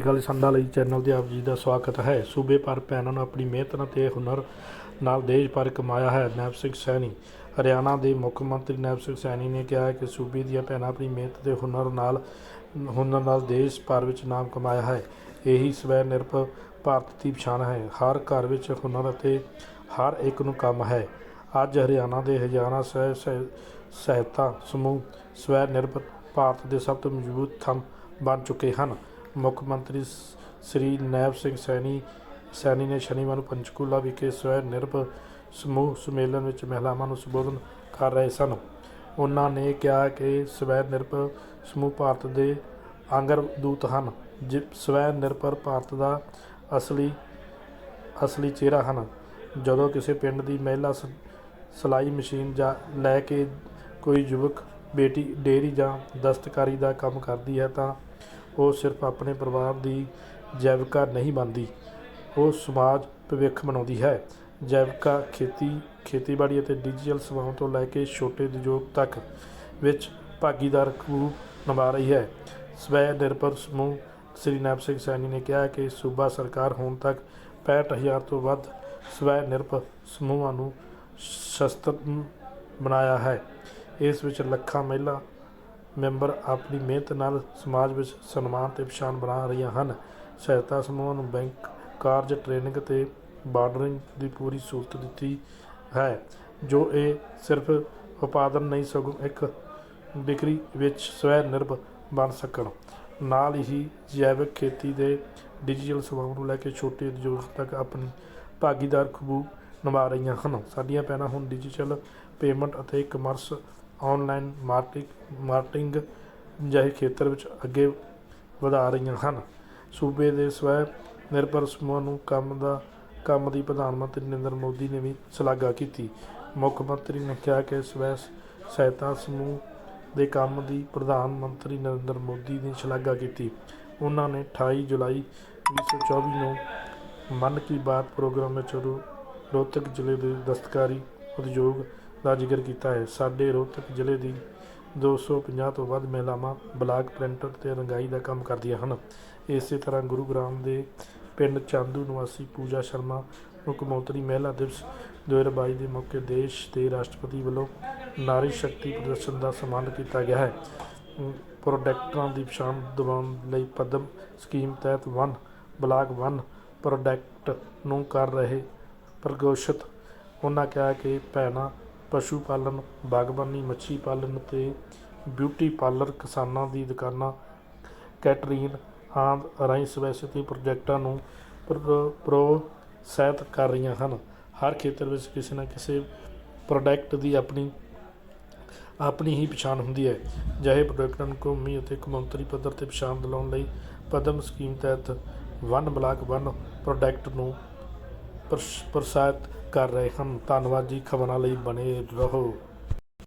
ਗੱਲ ਸੰਡਾ ਲਈ ਚੈਨਲ ਤੇ ਆਪ ਜੀ ਦਾ ਸਵਾਗਤ ਹੈ। ਸੂਬੇ ਪਰ ਭੈਣਾਂ ਨੂੰ ਆਪਣੀ ਮਿਹਨਤ ਨਾਲ ਤੇ ਹੁਨਰ ਨਾਲ ਦੇਸ਼ ਭਰ ਕਮਾਇਆ ਹੈ, ਨੈਬ ਸਿੰਘ ਸੈਣੀ। ਹਰਿਆਣਾ ਦੇ ਮੁੱਖ ਮੰਤਰੀ ਨੈਬ ਸਿੰਘ ਸੈਣੀ ਨੇ ਕਿਹਾ ਹੈ ਕਿ ਸੂਬੇ ਦੀਆਂ ਭੈਣਾਂ ਆਪਣੀ ਮਿਹਨਤ ਤੇ ਹੁਨਰ ਨਾਲ ਹੁਨਰ ਨਾਲ ਦੇਸ਼ ਭਰ ਵਿੱਚ ਨਾਮ ਕਮਾਇਆ ਹੈ। ਇਹੀ ਸਵੈ ਨਿਰਭਰ ਭਾਰਤ ਦੀ ਪਛਾਣ ਹੈ। ਹਰ ਘਰ ਵਿੱਚ ਹੁਨਰ ਅਤੇ ਹਰ ਇੱਕ ਨੂੰ ਕੰਮ ਹੈ। ਅੱਜ ਹਰਿਆਣਾ ਦੇ ਹਜ਼ਾਰਾਂ ਸਹਿ, ਸਹਿ- ਸਹਾਇਤਾ ਸਮੂਹ ਸਵੈ ਨਿਰਭਰ ਭਾਰਤ ਦੇ ਸਭ ਤੋਂ ਮਜ਼ਬੂਤ ਥੰਮ ਬਣ ਚੁੱਕੇ ਹਨ। ਮੁੱਖ ਮੰਤਰੀ ਸ- ਸ੍ਰੀ ਨੈਬ ਸਿੰਘ ਸੈਣੀ ਸੈਣੀ ਨੇ ਸ਼ਨੀਵਾਰ ਨੂੰ ਪੰਚਕੂਲਾ ਵਿਖੇ ਸਵੈ ਨਿਰਭਰ ਸਮੂਹ ਸੰਮੇਲਨ ਵਿੱਚ ਮਹਿਲਾਵਾਂ ਨੂੰ ਸੰਬੋਧਨ ਕਰ ਰਹੇ ਸਨ। ਉਹਨਾਂ ਨੇ ਕਿਹਾ ਕਿ ਸਵੈ ਨਿਰਭਰ ਸਮੂਹ ਭਾਰਤ ਦੇ ਆਂਗਰ ਦੂਤ ਹਨ, ਜਿ, ਸਵੈ ਨਿਰਭਰ ਭਾਰਤ ਦਾ ਅਸਲੀ ਅਸਲੀ ਚਿਹਰਾ ਹਨ। ਜਦੋਂ ਕਿਸੇ ਪਿੰਡ ਦੀ ਮਹਿਲਾ ਸ- ਸਿਲਾਈ ਮਸ਼ੀਨ ਜਾਂ ਲੈ ਕੇ ਕੋਈ ਯੁਵਕ ਬੇਟੀ, ਡੇਅਰੀ ਜਾਂ ਦਸਤਕਾਰੀ ਦਾ ਕੰਮ ਕਰਦੀ ਹੈ ਤਾਂ ਉਹ ਸਿਰਫ ਆਪਣੇ ਪਰਿਵਾਰ ਦੀ ਜੈਵਿਕਾ ਨਹੀਂ ਬਣਦੀ ਉਹ ਸਮਾਜ ਭਵਿੱਖ ਬਣਾਉਂਦੀ ਹੈ। ਜੈਵਿਕਾ ਖੇਤੀ, ਖੇਤੀਬਾੜੀ ਅਤੇ ਡਿਜੀਟਲ ਸੇਵਾਵਾਂ ਤੋਂ ਲੈ ਕੇ ਛੋਟੇ ਉਦਯੋਗ ਤੱਕ ਵਿੱਚ ਭਾਗੀਦਾਰ ਰੂਪ ਨਿਭਾ ਰਹੀ ਹੈ। ਸਵੈ ਨਿਰਭਰ ਸਮੂਹ ਸ੍ਰੀ ਨੈਬ ਸਿੰਘ ਸੈਣੀ ਨੇ ਕਿਹਾ ਕਿ ਸੂਬਾ ਸਰਕਾਰ ਹੁਣ ਤੱਕ 65000 ਤੋਂ ਵੱਧ ਸਵੈ ਨਿਰਭਰ ਸਮੂਹਾਂ ਨੂੰ ਸ਼ਸਤਰ ਬਣਾਇਆ ਹੈ। ਇਸ ਵਿੱਚ ਲੱਖਾਂ ਮਹਿਲਾ ਮੈਂਬਰ ਆਪਣੀ ਮਿਹਨਤ ਨਾਲ ਸਮਾਜ ਵਿੱਚ ਸਨਮਾਨ ਅਤੇ ਪਛਾਣ ਬਣਾ ਰਹੀਆਂ ਹਨ। ਸਹਾਇਤਾ ਸਮੂਹਾਂ ਨੂੰ ਬੈਂਕ ਕਾਰਜ, ਟ੍ਰੇਨਿੰਗ ਅਤੇ ਬਾਰਡਰਿੰਗ ਦੀ ਪੂਰੀ ਸਹੂਲਤ ਦਿੱਤੀ ਹੈ, ਜੋ ਇਹ ਸਿਰਫ ਉਪਾਦਨ ਨਹੀਂ, ਸਗੋਂ ਇੱਕ ਵਿਕਰੀ ਵਿੱਚ ਸਵੈ ਨਿਰਭਰ ਬਣ ਸਕਣ। ਨਾਲ ਹੀ ਜੈਵਿਕ ਖੇਤੀ ਦੇ ਡਿਜੀਟਲ ਸੇਵਾਵਾਂ ਨੂੰ ਲੈ ਕੇ ਛੋਟੇ ਉਦਯੋਗ ਤੱਕ ਆਪਣੀ ਭਾਗੀਦਾਰ ਖਬੂ ਨਿਭਾ ਰਹੀਆਂ ਹਨ। ਸਾਡੀਆਂ ਭੈਣਾਂ ਹੁਣ ਡਿਜੀਟਲ ਪੇਮੈਂਟ ਅਤੇ ਕਮਰਸ ਔਨਲਾਈਨ ਮਾਰਕੀਟ ਮਾਰਟਿੰਗ ਜਿਹੇ ਖੇਤਰ ਵਿੱਚ ਅੱਗੇ ਵਧਾ ਰਹੀਆਂ ਹਨ। ਸੂਬੇ ਦੇ ਸਵੈ ਨਿਰਭਰ ਸਮੂਹਾਂ ਨੂੰ ਕੰਮ ਦਾ, ਕੰਮ ਦੀ ਪ੍ਰਧਾਨ ਮੰਤਰੀ ਨਰਿੰਦਰ ਮੋਦੀ ਨੇ ਵੀ ਸ਼ਲਾਘਾ ਕੀਤੀ। ਮੁੱਖ ਮੰਤਰੀ ਨੇ ਕਿਹਾ ਕਿ ਸਵੈ ਸਹਾਇਤਾ ਸਮੂਹ ਦੇ ਕੰਮ ਦੀ ਪ੍ਰਧਾਨ ਮੰਤਰੀ ਨਰਿੰਦਰ ਮੋਦੀ ਨੇ ਸ਼ਲਾਘਾ ਕੀਤੀ। ਉਹਨਾਂ ਨੇ 28 ਜੁਲਾਈ 2024 ਨੂੰ ਮਨ ਕੀ ਬਾਤ ਪ੍ਰੋਗਰਾਮ ਵਿੱਚ ਰੋਹਤਕ ਜ਼ਿਲ੍ਹੇ ਦੇ ਦਸਤਕਾਰੀ ਉਦਯੋਗ ਦਾ ਜ਼ਿਕਰ ਕੀਤਾ ਹੈ। ਸਾਡੇ ਰੋਹਤਕ ਜ਼ਿਲ੍ਹੇ ਦੀ 250 ਤੋਂ ਵੱਧ ਮਹਿਲਾਵਾਂ ਬਲਾਕ ਪ੍ਰਿੰਟਰ ਤੇ ਰੰਗਾਈ ਦਾ ਕੰਮ ਕਰਦੀਆਂ ਹਨ। ਇਸੇ ਤਰ੍ਹਾਂ ਗੁਰੂਗ੍ਰਾਮ ਦੇ ਪਿੰਡ ਚਾਂਦੂ ਨਿਵਾਸੀ ਪੂਜਾ ਸ਼ਰਮਾ, ਮੁੱਖ ਮਹਿਲਾ ਦਿਵਸ 2022 ਦੇ ਮੌਕੇ ਦੇਸ਼ ਦੇ ਰਾਸ਼ਟਰਪਤੀ ਵੱਲੋਂ ਨਾਰੀ ਸ਼ਕਤੀ ਪ੍ਰਦਰਸ਼ਨ ਦਾ ਸਨਮਾਨ ਕੀਤਾ ਗਿਆ ਹੈ। ਅਮ ਪ੍ਰੋਡਕਟਾਂ ਦੀ ਪਛਾਣ ਦਿਵਾਉਣ ਲਈ ਪਦਮ ਸਕੀਮ ਤਹਿਤ ਵਨ, ਬਲਾਕ ਵਨ ਪ੍ਰੋਡਕਟ ਨੂੰ ਕਰ ਰਹੇ ਪ੍ਰਗੋਸ਼ਿਤ। ਉਹਨਾਂ ਕਿਹਾ ਕਿ ਭੈਣਾਂ ਪਸ਼ੂ ਪਾਲਣ, ਬਾਗਬਾਨੀ, ਮੱਛੀ ਪਾਲਣ ਅਤੇ ਬਿਊਟੀ ਪਾਰਲਰ ਕਿਸਾਨਾਂ ਦੀ ਦੁਕਾਨਾਂ ਕੈਟਰਿੰਗ ਆਦਿ ਰਾਹੀਂ ਸਵੈਸਤੀ ਪ੍ਰੋਜੈਕਟਾਂ ਨੂੰ ਪ੍ਰੋ- ਪ੍ਰੋਤਸਾਹਿਤ ਕਰ ਰਹੀਆਂ ਹਨ। ਹਰ ਖੇਤਰ ਵਿੱਚ ਕਿਸੇ ਨਾ ਕਿਸੇ ਪ੍ਰੋਡਕਟ ਦੀ ਆਪਣੀ ਆਪਣੀ ਹੀ ਪਛਾਣ ਹੁੰਦੀ ਹੈ। ਜਿਹੇ ਪ੍ਰੋਡਕਟਾਂ ਨੂੰ ਕੌਮੀ ਅਤੇ ਕੌਮਾਂਤਰੀ ਪੱਧਰ ਤੇ ਪਛਾਣ ਦਿਲਾਉਣ ਲਈ ਪਦਮ ਸਕੀਮ ਤਹਿਤ ਵਨ ਬਲਾਕ ਵਨ ਪ੍ਰੋਡਕਟ ਨੂੰ ਪ੍ਰਸਾਰਿਤ ਕਰ ਰਹੇ ਹਨ। ਧੰਨਵਾਦ ਜੀ। ਖਬਰਾਂ ਲਈ ਬਣੇ ਰਹੋ।